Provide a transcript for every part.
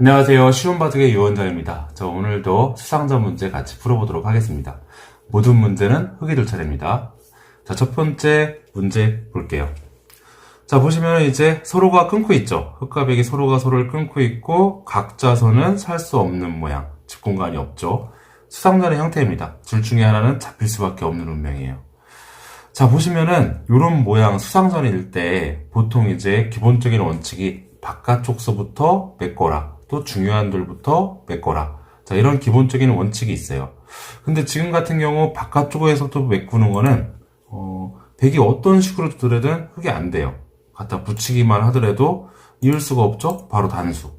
안녕하세요. 쉬운 바둑의 유원장입니다. 자, 오늘도 수상자 문제 같이 풀어보도록 하겠습니다. 모든 문제는 흙이 될 차례입니다. 자, 첫 번째 문제 볼게요. 자, 보시면 이제 서로가 끊고 있죠. 흙과 백이 서로가 서로를 끊고 있고, 각자서는 살수 없는 모양, 집 공간이 없죠. 수상자의 형태입니다. 둘 중에 하나는 잡힐 수밖에 없는 운명이에요. 자, 보시면은, 요런 모양 수상전일 때, 보통 이제 기본적인 원칙이 바깥쪽서부터 메꿔라. 또 중요한 돌부터 메꿔라. 자, 이런 기본적인 원칙이 있어요. 근데 지금 같은 경우 바깥쪽에서도 메꾸는 거는, 어, 백이 어떤 식으로 두드려든 흙이 안 돼요. 갖다 붙이기만 하더라도 이을 수가 없죠? 바로 단수.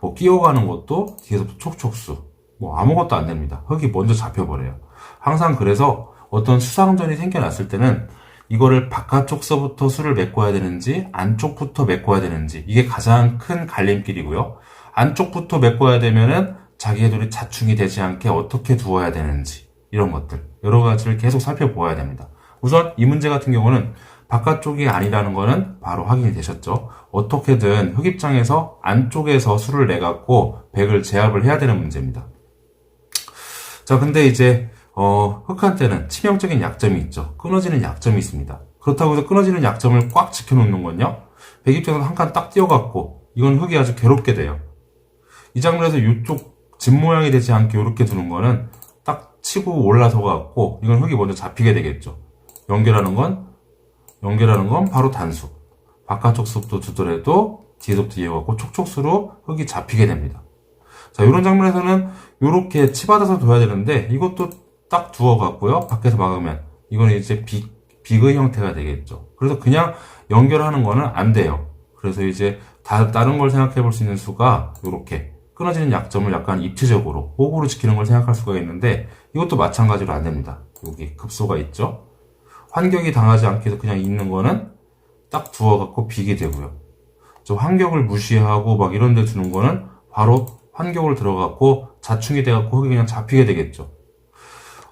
뭐 끼워가는 것도 뒤에서부터 촉촉수. 뭐 아무것도 안 됩니다. 흙이 먼저 잡혀버려요. 항상 그래서 어떤 수상전이 생겨났을 때는 이거를 바깥쪽서부터 수를 메꿔야 되는지 안쪽부터 메꿔야 되는지 이게 가장 큰 갈림길이고요. 안쪽부터 메꿔야 되면은 자기 애들이 자충이 되지 않게 어떻게 두어야 되는지 이런 것들 여러 가지를 계속 살펴보아야 됩니다. 우선 이 문제 같은 경우는 바깥쪽이 아니라는 거는 바로 확인이 되셨죠. 어떻게든 흑 입장에서 안쪽에서 수를 내갖고 백을 제압을 해야 되는 문제입니다. 자, 근데 이제 어, 흑한테는 치명적인 약점이 있죠. 끊어지는 약점이 있습니다. 그렇다고 해서 끊어지는 약점을 꽉 지켜놓는 건요. 백 입장에서 한 칸 딱 띄어갖고 이건 흙이 아주 괴롭게 돼요. 이 장면에서 이쪽 집 모양이 되지 않게 이렇게 두는 거는 딱 치고 올라서 갖고 이건 흙이 먼저 잡히게 되겠죠. 연결하는 건 연결하는 건 바로 단수. 바깥쪽 숲도 두더라도 뒤에서부터 이어갖고 촉촉수로 흙이 잡히게 됩니다. 자, 이런 장면에서는 이렇게 치받아서 둬야 되는데 이것도 딱 두어갖고요. 밖에서 막으면 이거는 이제 비, 비의 형태가 되겠죠. 그래서 그냥 연결하는 거는 안 돼요. 그래서 이제 다, 다른 걸 생각해 볼 수 있는 수가 이렇게 끊어지는 약점을 약간 입체적으로 호구로 지키는 걸 생각할 수가 있는데 이것도 마찬가지로 안 됩니다. 여기 급소가 있죠. 환경이 당하지 않게 해서 그냥 있는 거는 딱 두어갖고 비게 되고요. 저 환경을 무시하고 막 이런 데 두는 거는 바로 환경을 들어갖고 자충이 돼갖고 흙이 그냥 잡히게 되겠죠.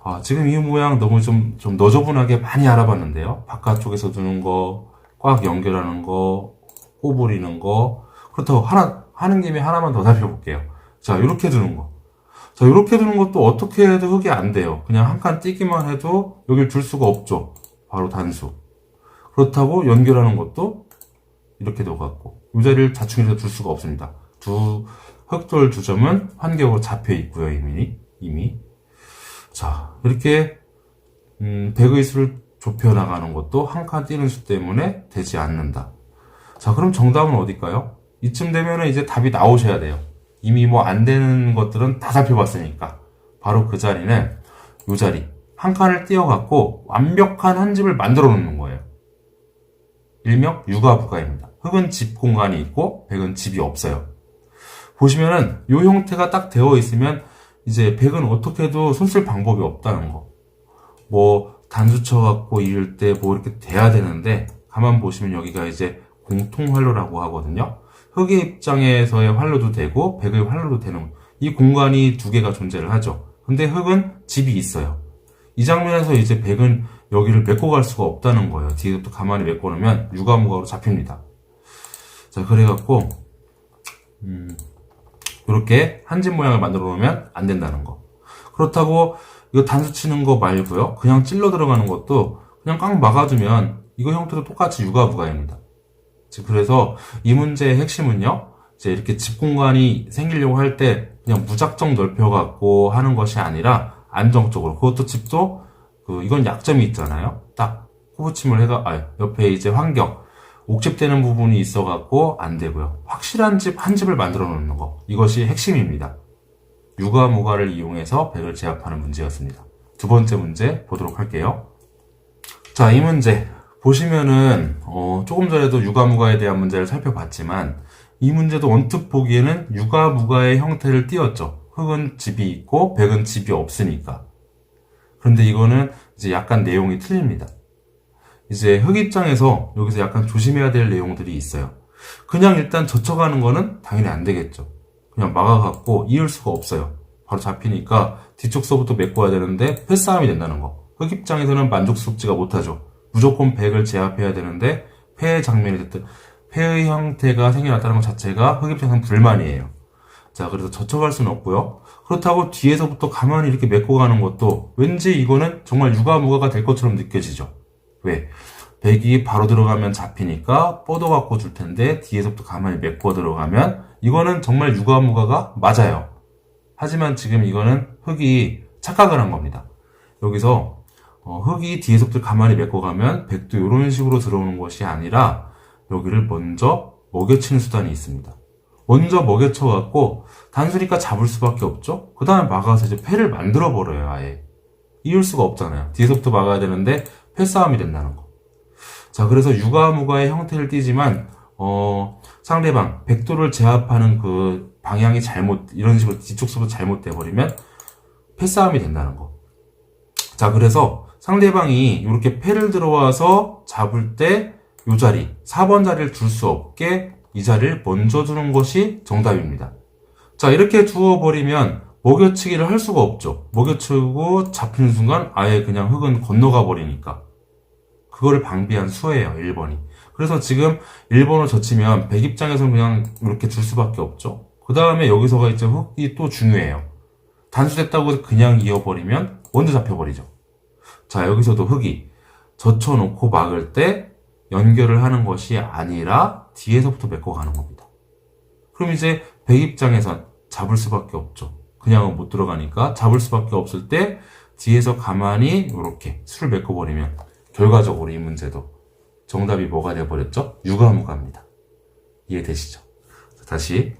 아, 지금 이 모양 너무 좀, 좀 너저분하게 많이 알아봤는데요. 바깥쪽에서 두는 거, 꽉 연결하는 거, 꼬부리는 거. 그렇다고 하나, 하는 김에 하나만 더 살펴볼게요. 자, 이렇게 두는 거. 자, 이렇게 두는 것도 어떻게 해도 흙이 안 돼요. 그냥 한 칸 띄기만 해도 여길 둘 수가 없죠. 바로 단수. 그렇다고 연결하는 것도 이렇게 넣어갖고 이 자리를 자충해서 둘 수가 없습니다. 두 흑돌 두 점은 환경으로 잡혀 있고요 이미 이미 자 이렇게 음, 백의 수를 좁혀 나가는 것도 한칸 띄는 수 때문에 되지 않는다. 자 그럼 정답은 어딜까요? 이쯤 되면은 이제 답이 나오셔야 돼요. 이미 뭐 안 되는 것들은 다 살펴봤으니까 바로 그 자리는 이 자리 한 칸을 띄어갖고 완벽한 한 집을 만들어 놓는 거예요. 일명 육아부가입니다. 흙은 집 공간이 있고 백은 집이 없어요. 보시면은 이 형태가 딱 되어 있으면 이제 백은 어떻게 해도 손쓸 방법이 없다는 거. 뭐 단수 쳐갖고 이럴 때 뭐 이렇게 돼야 되는데 가만 보시면 여기가 이제 공통 활로라고 하거든요. 흙의 입장에서의 활로도 되고 백의 활로도 되는 이 공간이 두 개가 존재를 하죠. 근데 흙은 집이 있어요. 이 장면에서 이제 백은 여기를 메꿔 갈 수가 없다는 거예요. 뒤에부터 가만히 메꿔 놓으면 유가무가로 잡힙니다. 자, 그래갖고, 음, 이렇게 한집 모양을 만들어 놓으면 안 된다는 거. 그렇다고 이거 단수 치는 거 말고요. 그냥 찔러 들어가는 것도 그냥 꽉 막아두면 이거 형태도 똑같이 유가부가입니다. 그래서 이 문제의 핵심은요. 이제 이렇게 집 공간이 생기려고 할 때 그냥 무작정 넓혀갖고 하는 것이 아니라 안정적으로 그것도 집도 그 이건 약점이 있잖아요. 딱 호부침을 해가 아 옆에 이제 환경 옥집되는 부분이 있어 갖고 안 되고요. 확실한 집 한 집을 만들어 놓는 거 이것이 핵심입니다. 육아 무가를 이용해서 백을 제압하는 문제였습니다. 두 번째 문제 보도록 할게요. 자, 이 문제 보시면은 어, 조금 전에도 육아 무가에 대한 문제를 살펴봤지만 이 문제도 언뜻 보기에는 육아 무가의 형태를 띄었죠. 흙은 집이 있고 백은 집이 없으니까. 그런데 이거는 이제 약간 내용이 틀립니다. 이제 흙 입장에서 여기서 약간 조심해야 될 내용들이 있어요. 그냥 일단 젖혀가는 거는 당연히 안 되겠죠. 그냥 막아갖고 이을 수가 없어요. 바로 잡히니까 뒤쪽 서부터 메꿔야 되는데 패싸움이 된다는 거. 흙 입장에서는 만족스럽지가 못하죠. 무조건 백을 제압해야 되는데 폐의 장면이 됐든 폐의 형태가 생겨났다는 것 자체가 흙 입장에서는 불만이에요. 자, 그래서 젖혀갈 수는 없고요. 그렇다고 뒤에서부터 가만히 이렇게 메꿔 가는 것도 왠지 이거는 정말 유가무가가 될 것처럼 느껴지죠. 왜? 백이 바로 들어가면 잡히니까 뻗어 갖고 줄 텐데 뒤에서부터 가만히 메꿔 들어가면 이거는 정말 유가무가가 맞아요. 하지만 지금 이거는 흙이 착각을 한 겁니다. 여기서 어, 흙이 뒤에서부터 가만히 메꿔 가면 백도 이런 식으로 들어오는 것이 아니라 여기를 먼저 먹여치는 수단이 있습니다. 먼저 먹여쳐 갖고 단수니까 잡을 수밖에 없죠. 그 다음에 막아서 이제 패를 만들어 버려요. 아예 이을 수가 없잖아요. 뒤에서부터 막아야 되는데 패싸움이 된다는 거. 자 그래서 유가무가의 형태를 띠지만 어, 상대방 백도를 제압하는 그 방향이 잘못 이런 식으로 뒤쪽서부 잘못돼 버리면 패싸움이 된다는 거. 자 그래서 상대방이 이렇게 패를 들어와서 잡을 때 이 자리 4번 자리를 줄수 없게 이 자리를 먼저 두는 것이 정답입니다. 자 이렇게 두어버리면 먹여치기를 할 수가 없죠. 먹여치고 잡히는 순간 아예 그냥 흙은 건너가 버리니까 그거를 방비한 수예요 1번이. 그래서 지금 1번을 젖히면 백 입장에서는 그냥 이렇게 줄 수밖에 없죠. 그 다음에 여기서가 이제 흙이 또 중요해요. 단수됐다고 그냥 이어버리면 먼저 잡혀버리죠. 자, 여기서도 흙이 젖혀놓고 막을 때 연결을 하는 것이 아니라 뒤에서부터 메꿔가는 겁니다. 그럼 이제 백 입장에선 잡을 수밖에 없죠. 그냥은 못 들어가니까 잡을 수밖에 없을 때 뒤에서 가만히 이렇게 술을 메꿔버리면 결과적으로 이 문제도 정답이 뭐가 돼버렸죠? 유가무가입니다. 이해되시죠? 자, 다시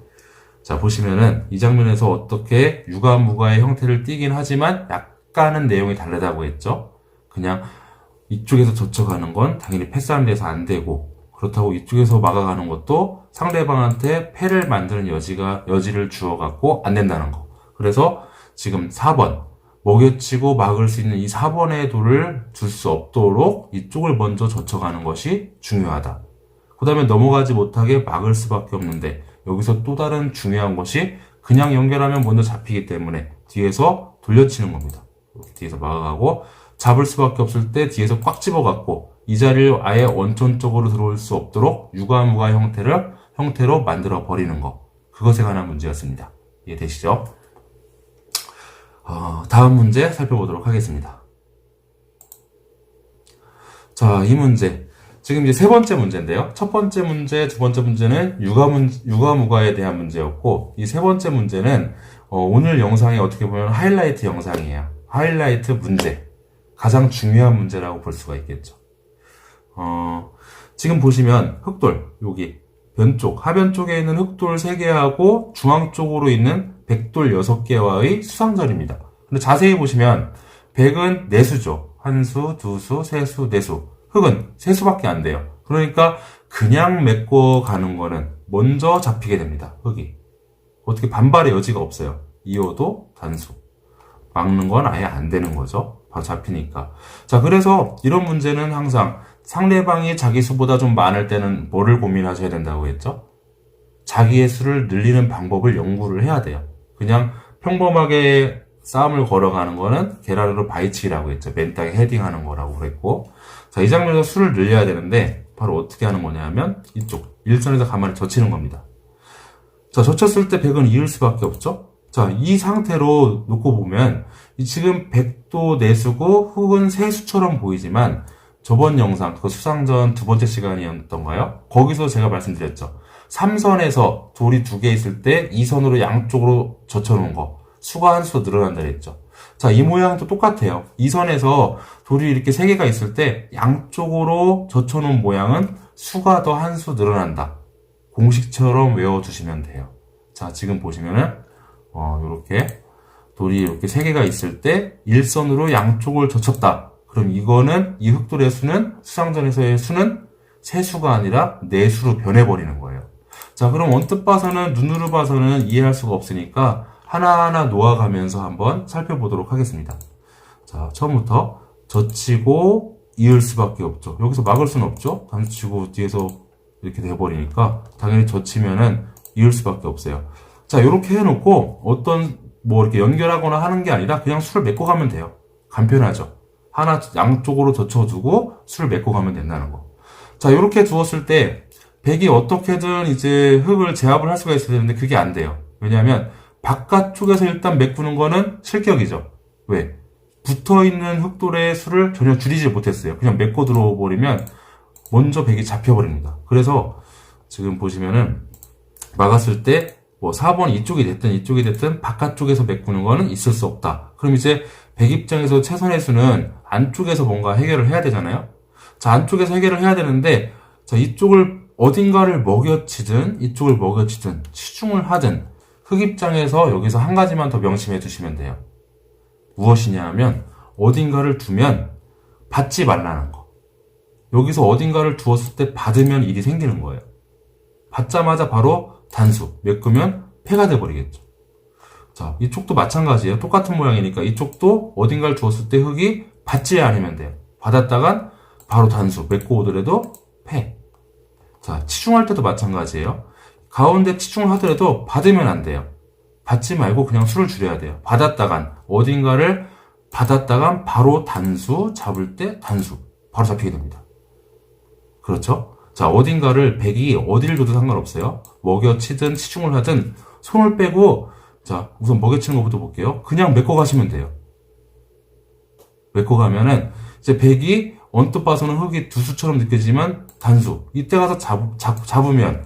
자 보시면은 이 장면에서 어떻게 유가무가의 형태를 띠긴 하지만 약간은 내용이 다르다고 했죠. 그냥 이쪽에서 젖혀가는 건 당연히 패싸움이 돼서 안 되고 그렇다고 이쪽에서 막아가는 것도 상대방한테 패를 만드는 여지가 여지를 주어갖고 안 된다는 거. 그래서 지금 4번 먹여치고 막을 수 있는 이 4번의 돌을 줄 수 없도록 이쪽을 먼저 젖혀가는 것이 중요하다. 그 다음에 넘어가지 못하게 막을 수밖에 없는데 여기서 또 다른 중요한 것이 그냥 연결하면 먼저 잡히기 때문에 뒤에서 돌려치는 겁니다. 뒤에서 막아가고 잡을 수밖에 없을 때 뒤에서 꽉 집어갖고 이 자리를 아예 원천적으로 들어올 수 없도록 유가무가 형태를 형태로 만들어 버리는 것 그것에 관한 문제였습니다. 이해되시죠? 어, 다음 문제 살펴보도록 하겠습니다. 자, 이 문제. 지금 이제 세 번째 문제인데요. 첫 번째 문제, 두 번째 문제는 육아 문, 육아 무가에 대한 문제였고, 이 세 번째 문제는 어, 오늘 영상이 어떻게 보면 하이라이트 영상이에요. 하이라이트 문제. 가장 중요한 문제라고 볼 수가 있겠죠. 어, 지금 보시면 흑돌, 여기 변 쪽, 하변 쪽에 있는 흑돌 3개하고 중앙 쪽으로 있는 백돌 6개와의 수상절입니다. 근데 자세히 보시면 백은 네수죠. 한 수, 두 수, 세 수, 네 수. 흑은 세 수밖에 안 돼요. 그러니까 그냥 메꿔 가는 거는 먼저 잡히게 됩니다. 흑이. 어떻게 반발의 여지가 없어요. 이어도 단수. 막는 건 아예 안 되는 거죠. 바로 잡히니까. 자, 그래서 이런 문제는 항상 상대방이 자기 수보다 좀 많을 때는 뭐를 고민하셔야 된다고 했죠? 자기의 수를 늘리는 방법을 연구를 해야 돼요. 그냥 평범하게 싸움을 걸어가는 거는 계란으로 바이치기라고 했죠. 맨 땅에 헤딩하는 거라고 그랬고. 자, 이 장면에서 수를 늘려야 되는데, 바로 어떻게 하는 거냐 하면, 이쪽, 일선에서 가만히 젖히는 겁니다. 자, 젖혔을 때 백은 이을 수밖에 없죠? 자, 이 상태로 놓고 보면, 이 지금 백도 내수고, 흙은 세수처럼 보이지만, 저번 영상, 그 수상전 두 번째 시간이었던가요? 거기서 제가 말씀드렸죠. 3선에서 돌이 두 개 있을 때 2선으로 양쪽으로 젖혀놓은 거. 수가 한 수 늘어난다 그랬죠. 자, 이 모양도 똑같아요. 2선에서 돌이 이렇게 세 개가 있을 때 양쪽으로 젖혀놓은 모양은 수가 더 한 수 늘어난다. 공식처럼 외워두시면 돼요. 자, 지금 보시면은, 어, 요렇게 돌이 이렇게 세 개가 있을 때 일선으로 양쪽을 젖혔다. 그럼 이거는 이 흑돌의 수는 수상전에서의 수는 세 수가 아니라 네 수로 변해버리는 거예요. 자, 그럼 언뜻 봐서는 눈으로 봐서는 이해할 수가 없으니까 하나하나 놓아가면서 한번 살펴보도록 하겠습니다. 자, 처음부터 젖히고 이을 수밖에 없죠. 여기서 막을 수는 없죠. 단수치고 뒤에서 이렇게 돼버리니까 당연히 젖히면은 이을 수밖에 없어요. 자, 이렇게 해놓고 어떤 뭐 이렇게 연결하거나 하는 게 아니라 그냥 술을 메꿔 가면 돼요. 간편하죠. 하나 양쪽으로 젖혀두고 술을 메꿔 가면 된다는 거. 자, 이렇게 두었을 때 백이 어떻게든 이제 흙을 제압을 할 수가 있어야 되는데 그게 안 돼요. 왜냐하면 바깥쪽에서 일단 메꾸는 거는 실격이죠. 왜? 붙어 있는 흑돌의 수를 전혀 줄이지 못했어요. 그냥 메꿔 들어오 버리면 먼저 백이 잡혀버립니다. 그래서 지금 보시면은 막았을 때 뭐 4번 이쪽이 됐든 이쪽이 됐든 바깥쪽에서 메꾸는 거는 있을 수 없다. 그럼 이제 백 입장에서 최선의 수는 안쪽에서 뭔가 해결을 해야 되잖아요. 자, 안쪽에서 해결을 해야 되는데 자, 이쪽을 어딘가를 먹여치든 이쪽을 먹여치든 치중을 하든 흑 입장에서 여기서 한 가지만 더 명심해 두시면 돼요. 무엇이냐 하면 어딘가를 두면 받지 말라는 거. 여기서 어딘가를 두었을 때 받으면 일이 생기는 거예요. 받자마자 바로 단수, 메꾸면 패가 돼버리겠죠. 자, 이쪽도 마찬가지예요. 똑같은 모양이니까 이쪽도 어딘가를 두었을 때 흙이 받지 않으면 돼요. 받았다간 바로 단수, 메꿔 오더라도 패. 자, 치중할 때도 마찬가지예요. 가운데 치중을 하더라도 받으면 안 돼요. 받지 말고 그냥 수를 줄여야 돼요. 받았다간 어딘가를 받았다간 바로 단수 잡을 때 단수 바로 잡히게 됩니다. 그렇죠? 자, 어딘가를 백이 어디를 줘도 상관없어요. 먹여치든 치중을 하든 손을 빼고 자, 우선 먹여치는 것부터 볼게요. 그냥 메꿔 가시면 돼요. 메꿔 가면은 이제 백이 언뜻 봐서는 흙이 두수처럼 느껴지지만 단수. 이때 가서 잡, 잡, 잡으면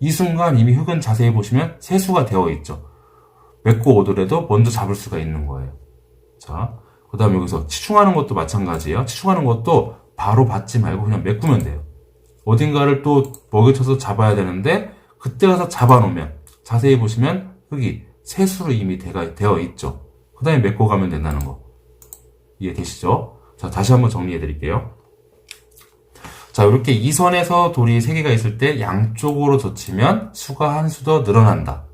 이 순간 이미 흙은 자세히 보시면 세수가 되어 있죠. 메꿔 오더라도 먼저 잡을 수가 있는 거예요. 자, 그 다음에 여기서 치중하는 것도 마찬가지예요. 치중하는 것도 바로 받지 말고 그냥 메꾸면 돼요. 어딘가를 또 먹여쳐서 잡아야 되는데 그때 가서 잡아놓으면 자세히 보시면 흙이 세수로 이미 되어 있죠. 그 다음에 메꿔 가면 된다는 거. 이해되시죠? 자, 다시 한번 정리해 드릴게요. 자, 이렇게 이 선에서 돌이 3개가 있을 때 양쪽으로 젖히면 수가 한 수 더 늘어난다.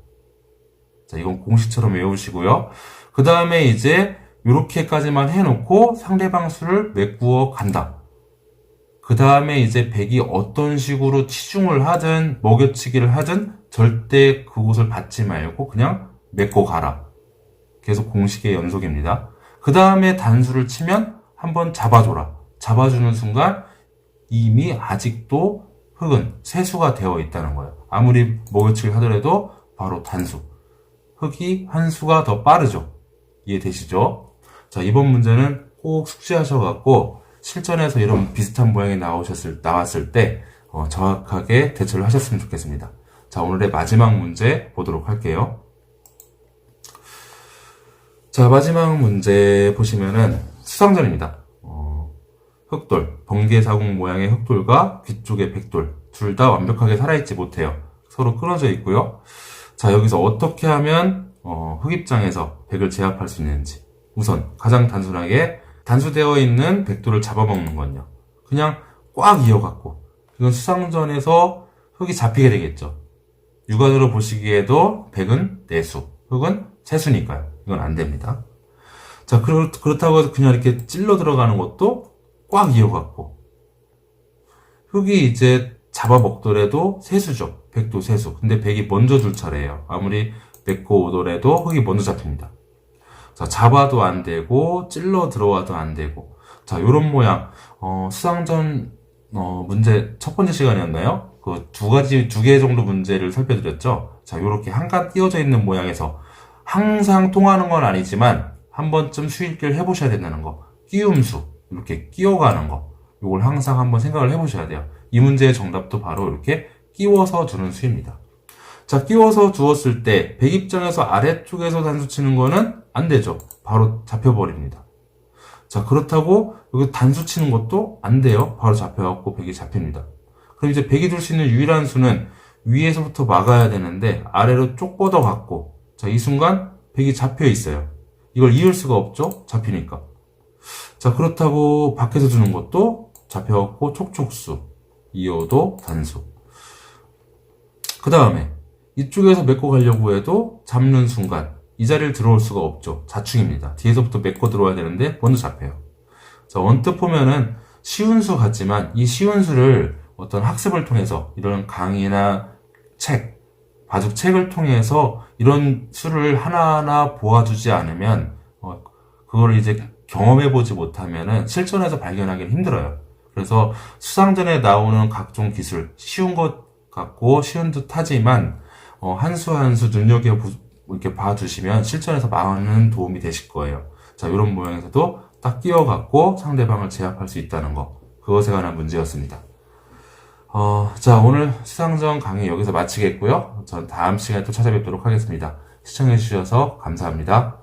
자, 이건 공식처럼 외우시고요. 그 다음에 이제 이렇게까지만 해놓고 상대방 수를 메꾸어 간다. 그 다음에 이제 백이 어떤 식으로 치중을 하든 먹여치기를 하든 절대 그곳을 받지 말고 그냥 메꿔 가라. 계속 공식의 연속입니다. 그 다음에 단수를 치면 한번 잡아줘라. 잡아주는 순간 이미 아직도 흙은 세수가 되어 있다는 거예요. 아무리 먹여치기를 하더라도 바로 단수. 흙이 한 수가 더 빠르죠. 이해되시죠? 자, 이번 문제는 꼭 숙지하셔갖고 실전에서 이런 비슷한 모양이 나오셨을, 나왔을 때 어, 정확하게 대처를 하셨으면 좋겠습니다. 자, 오늘의 마지막 문제 보도록 할게요. 자, 마지막 문제 보시면은 수상전입니다. 어, 흑돌, 번개 사공 모양의 흑돌과 귀 쪽의 백돌, 둘 다 완벽하게 살아있지 못해요. 서로 끊어져 있고요. 자, 여기서 어떻게 하면 어, 흑입장에서 백을 제압할 수 있는지. 우선 가장 단순하게 단수되어 있는 백돌을 잡아먹는 건요. 그냥 꽉 이어갖고 이건 수상전에서 흑이 잡히게 되겠죠. 육안으로 보시기에도 백은 내수, 흑은 세수니까요. 이건 안 됩니다. 자, 그렇, 그렇다고 해서 그냥 이렇게 찔러 들어가는 것도 꽉 이어갖고 흑이 이제 잡아먹더라도 세수죠. 백도 세수. 근데 백이 먼저 줄 차례예요. 아무리 맺고 오더라도 흑이 먼저 잡힙니다. 자, 잡아도 안 되고, 찔러 들어와도 안 되고. 자, 요런 모양, 어, 수상전, 어, 문제, 첫 번째 시간이었나요? 그 두 가지, 두 개 정도 문제를 살펴드렸죠? 자, 요렇게 한칸 띄어져 있는 모양에서 항상 통하는 건 아니지만, 한 번쯤 수익을 해보셔야 된다는 거. 끼움수. 이렇게 끼워가는 거. 요걸 항상 한번 생각을 해보셔야 돼요. 이 문제의 정답도 바로 이렇게 끼워서 주는 수입니다. 자, 끼워서 두었을 때, 백 입장에서 아래쪽에서 단수 치는 거는 안 되죠. 바로 잡혀버립니다. 자, 그렇다고 여기 단수 치는 것도 안 돼요. 바로 잡혀갖고 백이 잡힙니다. 그럼 이제 백이 둘수 있는 유일한 수는 위에서부터 막아야 되는데 아래로 쪽 뻗어갖고 자, 이 순간 백이 잡혀 있어요. 이걸 이을 수가 없죠? 잡히니까. 자, 그렇다고 밖에서 주는 것도 잡혀갖고 촉촉수. 이어도 단수. 그 다음에 이쪽에서 메꿔 가려고 해도 잡는 순간 이 자리를 들어올 수가 없죠. 자축입니다. 뒤에서부터 메꿔 들어와야 되는데 먼저 잡혀요. 자, 언뜻 보면은 쉬운 수 같지만 이 쉬운 수를 어떤 학습을 통해서 이런 강의나 책, 바둑 책을 통해서 이런 수를 하나하나 보아주지 않으면 어, 그걸 이제 경험해 보지 못하면은 실전에서 발견하기는 힘들어요. 그래서 수상전에 나오는 각종 기술 쉬운 것 같고 쉬운 듯 하지만 어, 한수 한 수 눈여겨 이렇게 봐주시면 실전에서 많은 도움이 되실 거예요. 자, 이런 모양에서도 딱 끼워갖고 상대방을 제압할 수 있다는 거. 그것에 관한 문제였습니다. 어, 자, 오늘 수상전 강의 여기서 마치겠고요. 전 다음 시간에 또 찾아뵙도록 하겠습니다. 시청해주셔서 감사합니다.